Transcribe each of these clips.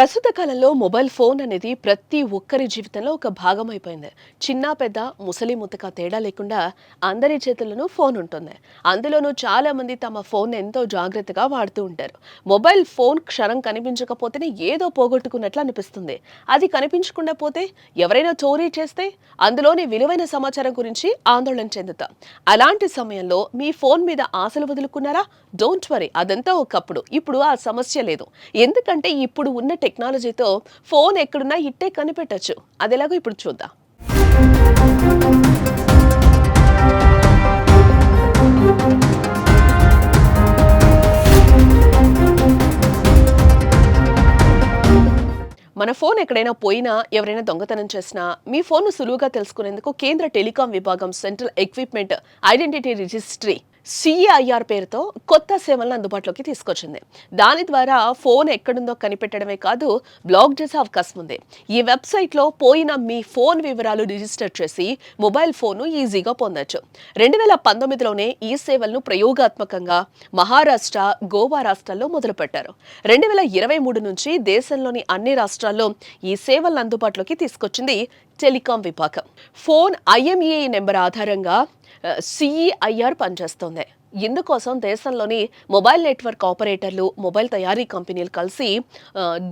ప్రస్తుత కాలంలో mobile phone అనేది ప్రతి ఒక్కరి జీవితంలో ఒక భాగం అయిపోయింది. చిన్న పెద్ద ముసలి ముతక తేడా లేకుండా అందరి చేతుల్లోనూ ఫోన్ ఉంటుంది. అందులోనూ చాలా మంది తమ ఫోన్ ఎంతో జాగ్రత్తగా వాడుతూ ఉంటారు. మొబైల్ ఫోన్ క్షణం కనిపించకపోతేనే ఏదో పోగొట్టుకున్నట్లు అనిపిస్తుంది. అది కనిపించకుండా పోతే ఎవరైనా చోరీ చేస్తే అందులోని విలువైన సమాచారం గురించి ఆందోళన చెందుతాం. అలాంటి సమయంలో మీ ఫోన్ మీద ఆశలు వదులుకున్నారా? డోంట్ వరీ అదంతా ఒకప్పుడు. ఇప్పుడు ఆ సమస్య లేదు. ఎందుకంటే ఇప్పుడు ఉన్న టెక్నాలజీతో ఫోన్ ఎక్కడున్నా ఇట్టే కనిపెట్టచ్చు. అది ఎలాగో ఇప్పుడు చూద్దాం. మన ఫోన్ ఎక్కడైనా పోయినా ఎవరైనా దొంగతనం చేసినా మీ ఫోన్ సులువుగా తెలుసుకునేందుకు కేంద్ర టెలికాం విభాగం central equipment identity registry CIR పేరుతో కొత్త సేవలను అందుబాటులోకి తీసుకొచ్చింది. దాని ద్వారా ఫోన్ ఎక్కడుందో కనిపెట్టడమే కాదు బ్లాక్ చేసే అవకాశం ఉంది. ఈ వెబ్సైట్లో పోయిన మీ ఫోన్ వివరాలు రిజిస్టర్ చేసి మొబైల్ ఫోన్ను ఈజీగా పొందొచ్చు. రెండు వేల పంతొమ్మిదిలోనే ఈ సేవలను ప్రయోగాత్మకంగా మహారాష్ట్ర గోవా రాష్ట్రాల్లో మొదలుపెట్టారు. రెండు వేల ఇరవై మూడు నుంచి దేశంలోని అన్ని రాష్ట్రాల్లో ఈ సేవలను అందుబాటులోకి తీసుకొచ్చింది టెలికాం విభాగం. ఫోన్ ఐఎంఈఐ నెంబర్ ఆధారంగా సిఈఐఆర్ పనిచేస్తోంది. ఇందుకోసం దేశంలోని మొబైల్ నెట్వర్క్ ఆపరేటర్లు మొబైల్ తయారీ కంపెనీలు కలిసి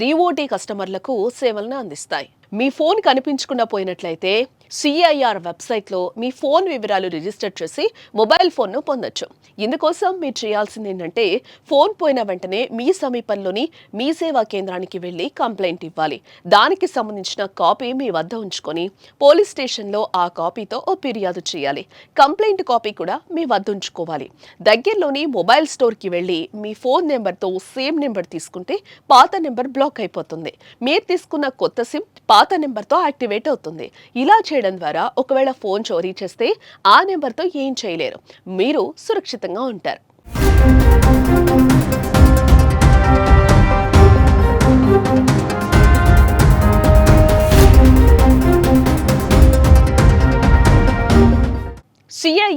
డిఓటి కస్టమర్లకు సేవలను అందిస్తాయి. మీ ఫోన్ కనిపించకుండా పోయినట్లయితే సిఐఆర్ వెబ్సైట్లో మీ ఫోన్ వివరాలు రిజిస్టర్ చేసి మొబైల్ ఫోన్ను పొందొచ్చు. ఇందుకోసం మీరు చేయాల్సింది ఏంటంటే ఫోన్ పోయిన వెంటనే మీ సమీపంలోని మీ సేవా కేంద్రానికి వెళ్ళి కంప్లైంట్ ఇవ్వాలి. దానికి సంబంధించిన కాపీ మీ వద్ద ఉంచుకొని పోలీస్ స్టేషన్లో ఆ కాపీతో ఓ ఫిర్యాదు చేయాలి. కంప్లైంట్ కాపీ కూడా మీ వద్ద ఉంచుకోవాలి. దగ్గరలోని మొబైల్ స్టోర్కి వెళ్ళి మీ ఫోన్ నెంబర్తో సేమ్ నెంబర్ తీసుకుంటే పాత నెంబర్ బ్లాక్ అయిపోతుంది. మీరు తీసుకున్న కొత్త సిమ్ పాత నెంబర్తో యాక్టివేట్ అవుతుంది. ఇలా చేయడం ద్వారా ఒకవేళ ఫోన్ చోరీ చేస్తే ఆ నెంబర్తో ఏం చేయలేరు. మీరు సురక్షితంగా ఉంటారు.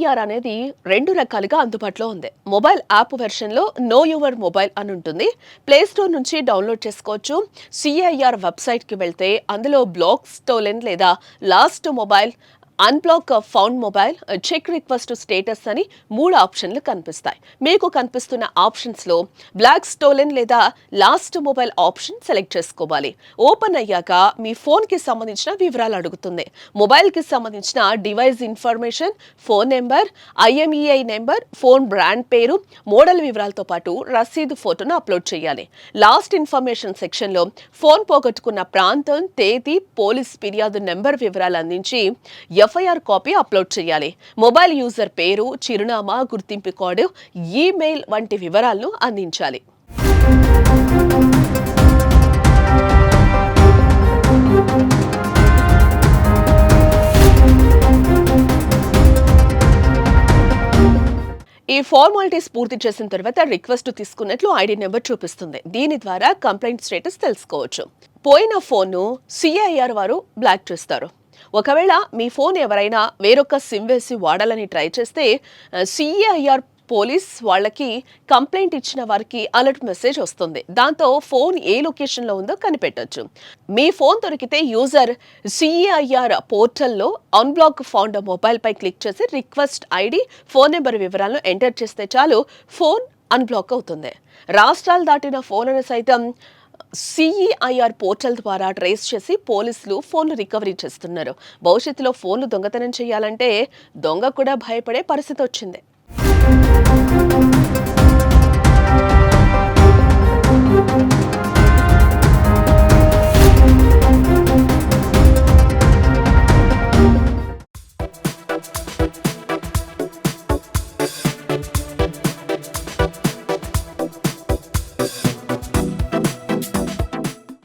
సిఐఆర్ అనేది రెండు రకాలుగా అందుబాటులో ఉంది. మొబైల్ యాప్ వెర్షన్లో నో యువర్ మొబైల్ అని ఉంటుంది. ప్లే స్టోర్ నుంచి డౌన్లోడ్ చేసుకోవచ్చు. సిఐఆర్ వెబ్సైట్కి వెళ్తే అందులో బ్లాక్ స్టోలెన్ లేదా lost mobile unblock found mobile check request status అని మూడు ఆప్షన్లు కనిపిస్తాయి. మీకు కనిపిస్తున్న ఆప్షన్స్లో బ్లాక్ స్టోలెన్ లేదా లాస్ట్ మొబైల్ ఆప్షన్ సెలెక్ట్ చేసుకోవాలి. ఓపెన్ అయ్యాక మీ ఫోన్కి సంబంధించిన వివరాలు అడుగుతుంది. మొబైల్కి సంబంధించిన device information phone number IMEI number phone brand పేరు మోడల్ వివరాలతో పాటు రసీదు ఫోటోను అప్లోడ్ చేయాలి. లాస్ట్ ఇన్ఫర్మేషన్ సెక్షన్లో ఫోన్ పోగొట్టుకున్న ప్రాంతం తేదీ పోలీస్ ఫిర్యాదు నెంబర్ వివరాలు అందించి ఎఫ్ఐఆర్ కాపీ అప్లోడ్ చేయాలి. మొబైల్ యూజర్ పేరు చిరునామా గుర్తింపు కార్డు ఈమెయిల్ వంటి వివరాలను అందించాలి. ఈ ఫార్మాలిటీస్ పూర్తి చేసిన తర్వాత రిక్వెస్ట్ తీసుకున్నట్లు ఐడి నెంబర్ చూపిస్తుంది. దీని ద్వారా కంప్లైంట్ స్టేటస్ తెలుసుకోవచ్చు. పోయిన ఫోన్ను సిఐఆర్ వారు బ్లాక్ చేస్తారు. ఒకవేళ మీ ఫోన్ ఎవరైనా వేరొక సిమ్ వేసి వాడాలని ట్రై చేస్తే సిఐఆర్ పోలీస్ వాళ్ళకి కంప్లైంట్ ఇచ్చిన వారికి అలర్ట్ మెసేజ్ వస్తుంది. దాంతో ఫోన్ ఏ లొకేషన్లో ఉందో కనిపెట్టొచ్చు. మీ ఫోన్ దొరికితే యూజర్ సిఐఆర్ పోర్టల్లో అన్బ్లాక్ ఫౌండ్ మొబైల్పై క్లిక్ చేసి రిక్వెస్ట్ ఐడి ఫోన్ నెంబర్ వివరాలను ఎంటర్ చేస్తే చాలు ఫోన్ అన్బ్లాక్ అవుతుంది. రాష్ట్రాలు దాటిన ఫోన్లను సైతం సిఈఐఆర్ పోర్టల్ ద్వారా ట్రేస్ చేసి పోలీసులు ఫోన్లు రికవరీ చేస్తున్నారు. భవిష్యత్తులో ఫోన్లు దొంగతనం చేయాలంటే దొంగ కూడా భయపడే పరిస్థితి వచ్చింది.